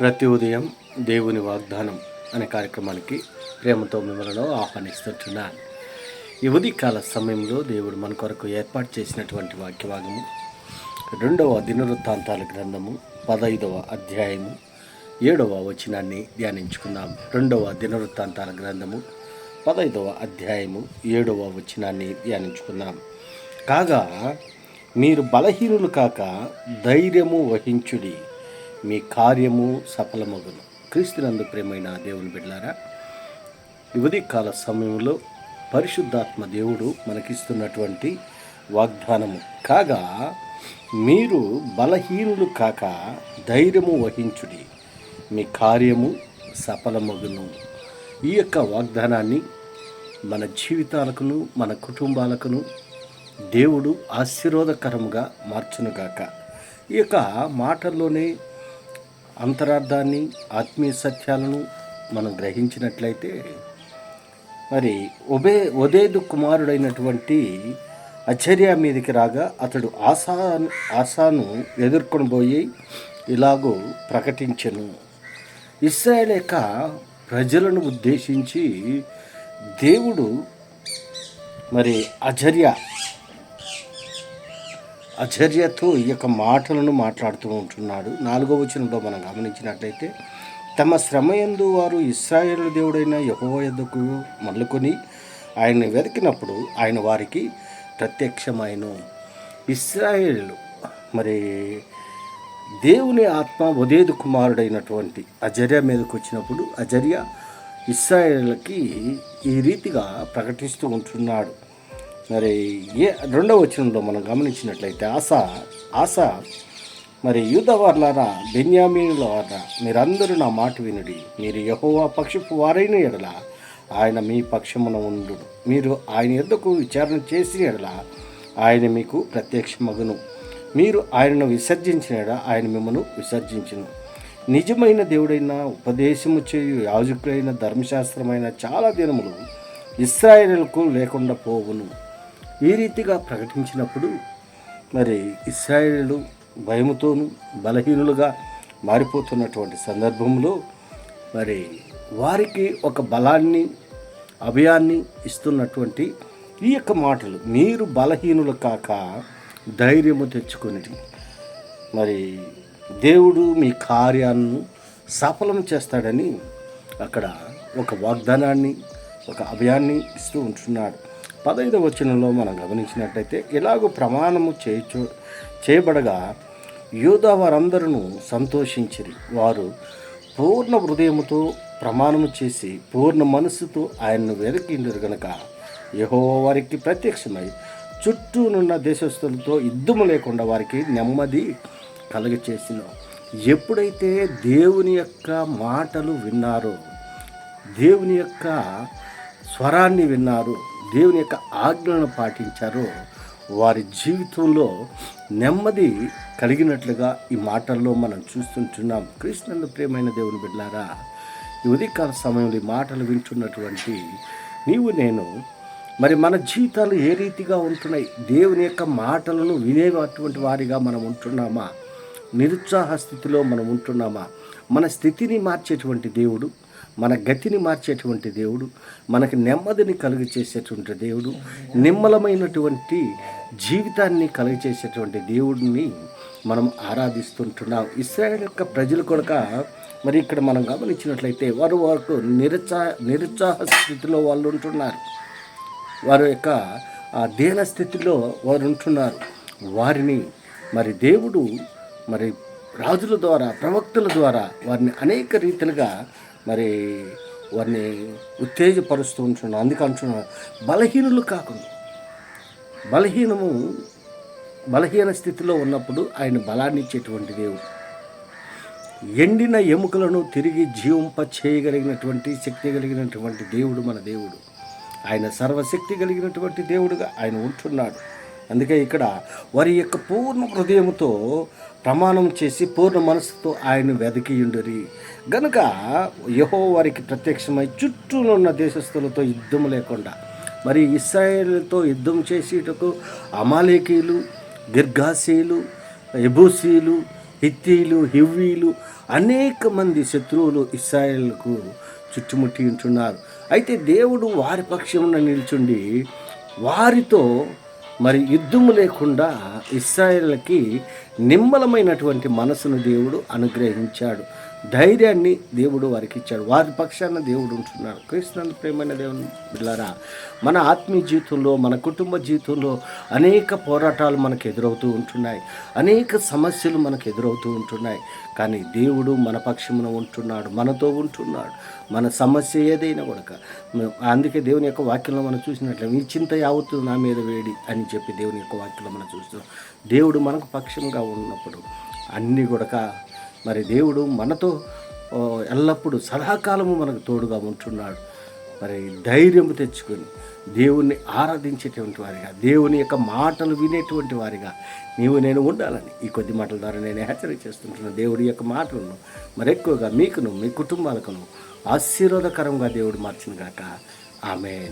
ప్రతి ఉదయం దేవుని వాగ్దానం అనే కార్యక్రమానికి ప్రేమతో మిమ్మల్ని ఆహ్వానిస్తున్నాను ఈ ఉదయకాల సమయంలో దేవుడు మన కొరకు ఏర్పాటు చేసినటువంటి వాక్యభాగము రెండవ దినవృత్తాంతాల గ్రంథము పదైదవ అధ్యాయము ఏడవ వచనాన్ని ధ్యానించుకుందాం. రెండవ దినవృత్తాంతాల గ్రంథము పదైదవ అధ్యాయము ఏడవ వచనాన్ని ధ్యానించుకుందాం. కాగా మీరు బలహీనులు కాక ధైర్యము వహించుడి. మీ కార్యము సఫలమగును. క్రీస్తునందు ప్రేమైన దేవుని బిడ్డారా యువతి కాల సమయంలో పరిశుద్ధాత్మ దేవుడు మనకిస్తున్నటువంటి వాగ్దానము కాగా మీరు బలహీనులు కాక ధైర్యము వహించుడి. మీ కార్యము సఫలమగును. ఈ యొక్క వాగ్దానాన్ని మన జీవితాలకును మన కుటుంబాలకును దేవుడు ఆశీర్వాదకరముగా మార్చునుగాక. ఈ యొక్క మాటల్లోనే అంతరార్థాన్ని ఆత్మీయ సత్యాలను మనం గ్రహించినట్లయితే మరి ఒబే ఉదేదు కుమారుడైనటువంటి అచర్య మీదకి రాగా అతడు ఆశా ఆశాను ఎదుర్కొని పోయి ఇలాగూ ప్రకటించెను. ఇస్రాయేల్ యొక్క ప్రజలను ఉద్దేశించి దేవుడు మరి అజర్య అచర్యతో ఈ యొక్క మాటలను మాట్లాడుతూ ఉంటున్నాడు. నాలుగో వచనంలో మనం గమనించినట్లయితే తమ శ్రమయందు వారు ఇస్రాయేల్ దేవుడైన యహోవ యొద్దకు మల్లుకొని ఆయన్ని వెతికినప్పుడు ఆయన వారికి ప్రత్యక్షమైన. ఇస్రాయేల్ మరి దేవుని ఆత్మ ఉదేదు కుమారుడైనటువంటి అజర్య మీదకి వచ్చినప్పుడు అజర్య ఇస్రాయేల్కి ఈ రీతిగా ప్రకటిస్తూ ఉంటున్నాడు. మరి ఏ రెండవ వచనంలో మనం గమనించినట్లయితే ఆశ ఆశ మరి యూద వార్లారా బెన్యామీనుల వారా మీరందరూ నా మాట వినుడి. మీరు యహోవా పక్షపు వారైన ఎడల ఆయన మీ పక్షమున ఉండు మీరు ఆయన ఎద్దకు విచారణ చేసిన ఎడల ఆయన మీకు ప్రత్యక్షమగును. మీరు ఆయనను విసర్జించిన ఎడల ఆయన మిమ్మను విసర్జించును. నిజమైన దేవుడైన ఉపదేశము చేయు యాజకుడైన ధర్మశాస్త్రమైన చాలా దినములు ఇస్రాయేలుకు లేకుండా పోవును. ఈ రీతిగా ప్రకటించినప్పుడు మరి ఇస్రాయేలు భయముతోనూ బలహీనులుగా మారిపోతున్నటువంటి సందర్భంలో మరి వారికి ఒక బలాన్ని అభయాన్ని ఇస్తున్నటువంటి ఈ యొక్క మాటలు మీరు బలహీనులు కాక ధైర్యము తెచ్చుకుని మరి దేవుడు మీ కార్యాలను సఫలం చేస్తాడని అక్కడ ఒక వాగ్దానాన్ని ఒక అభయాన్ని ఇస్తూ ఉంటున్నాడు. పదైదవ వచనంలో మనం గమనించినట్టయితే ఇలాగూ ప్రమాణము చేయచు చేయబడగా యూదా వారందరూ సంతోషించిరి. వారు పూర్ణ హృదయముతో ప్రమాణము చేసి పూర్ణ మనస్సుతో ఆయన్ను వెతికిండరు గనక యహో వారికి ప్రత్యక్షమై చుట్టూనున్న దేశస్తులతో యుద్ధము లేకుండా వారికి నెమ్మది కలుగచేసిన ఎప్పుడైతే దేవుని యొక్క మాటలు విన్నారో దేవుని యొక్క స్వరాన్ని విన్నారు దేవుని యొక్క ఆజ్ఞలను పాటించారో వారి జీవితంలో నెమ్మది కలిగినట్లుగా ఈ మాటల్లో మనం చూస్తుంటున్నాం. కృష్ణుని ప్రేమైన దేవుని బిడ్డారా ఈ ఉదయకాల సమయంలో ఈ మాటలు వింటున్నటువంటి నీవు నేను మరి మన జీవితాలు ఏ రీతిగా ఉంటున్నాయి? దేవుని యొక్క మాటలను వినేటువంటి వారిగా మనం ఉంటున్నామా? నిరుత్సాహ స్థితిలో మనం ఉంటున్నామా? మన స్థితిని మార్చేటువంటి దేవుడు మన గతిని మార్చేటువంటి దేవుడు మనకి నెమ్మదిని కలుగు చేసేటువంటి దేవుడు నిమ్మలమైనటువంటి జీవితాన్ని కలుగు చేసేటువంటి దేవుడిని మనం ఆరాధిస్తుంటున్నాం. ఇస్రాయల్ యొక్క ప్రజలు కొడక మరి ఇక్కడ మనం గమనించినట్లయితే వారు వారు నిరుత్సాహ నిరుత్సాహ స్థితిలో వాళ్ళు ఉంటున్నారు. వారి యొక్క ఆ దేన స్థితిలో వారు ఉంటున్నారు. వారిని మరి దేవుడు మరి రాజుల ద్వారా ప్రవక్తల ద్వారా వారిని అనేక రీతిలుగా మరి వారిని ఉత్తేజపరుస్తూ ఉంటున్నాను అందుకు అంటున్నాను బలహీనులు కాకుండా బలహీనము బలహీన స్థితిలో ఉన్నప్పుడు ఆయన బలాన్ని ఇచ్చేటువంటి దేవుడు. ఎండిన ఎముకలను తిరిగి జీవింప చేయగలిగినటువంటి శక్తి కలిగినటువంటి దేవుడు మన దేవుడు. ఆయన సర్వశక్తి కలిగినటువంటి దేవుడుగా ఆయన ఉంటున్నాడు. అందుకే ఇక్కడ వారి యొక్క పూర్ణ హృదయముతో ప్రమాణం చేసి పూర్ణ మనసుతో ఆయన వెదకియుండరి గనుక యహో వారికి ప్రత్యక్షమై చుట్టూ ఉన్న దేశస్తులతో యుద్ధం లేకుండా మరి ఇస్రాయేల్తో యుద్ధం చేసేటకు అమాలేకీలు గిర్గాసీలు ఎబూసీలు హిత్తీలు హివ్వీలు అనేక మంది శత్రువులు ఇస్రాయేల్కు చుట్టుముట్టి ఉంటున్నారు. అయితే దేవుడు వారి పక్షమున నిల్చుండి వారితో మరి యుద్ధము లేకుండా ఇస్రాయేల్కి నిమ్మలమైనటువంటి మనసును దేవుడు అనుగ్రహించాడు. ధైర్యాన్ని దేవుడు వారికి ఇచ్చాడు. వారి పక్షాన దేవుడు ఉంటున్నాడు. క్రీస్తునందు ప్రేమైన దేవుని బిళ్ళారా మన ఆత్మీయ జీవితంలో మన కుటుంబ జీవితంలో అనేక పోరాటాలు మనకు ఎదురవుతూ ఉంటున్నాయి. అనేక సమస్యలు మనకు ఎదురవుతూ ఉంటున్నాయి. కానీ దేవుడు మన పక్షమున ఉంటున్నాడు. మనతో ఉంటున్నాడు. మన సమస్య ఏదైనా కూడా అందుకే దేవుని యొక్క వాక్యంలో మనం చూసినట్లే మీ చింత యావత్తు నా మీద వేడి అని చెప్పి దేవుని యొక్క వాక్యంలో మనం చూస్తున్నాం. దేవుడు మనకు పక్షంగా ఉన్నప్పుడు అన్నీ కూడా మరి దేవుడు మనతో ఎల్లప్పుడూ సదాకాలము మనకు తోడుగా ఉంటున్నాడు. మరి ధైర్యం తెచ్చుకొని దేవుణ్ణి ఆరాధించేటువంటి వారిగా దేవుని యొక్క మాటలు వినేటువంటి వారిగా నీవు నేను ఉండాలని ఈ కొద్ది మాటల ద్వారా నేను హెచ్చరిక చేస్తుంటున్నాను దేవుడి యొక్క మాటలను మరి ఎక్కువగా మీకును మీ కుటుంబాలకును ఆశీర్వాదకరంగా దేవుడు మార్చిన గాక. ఆమె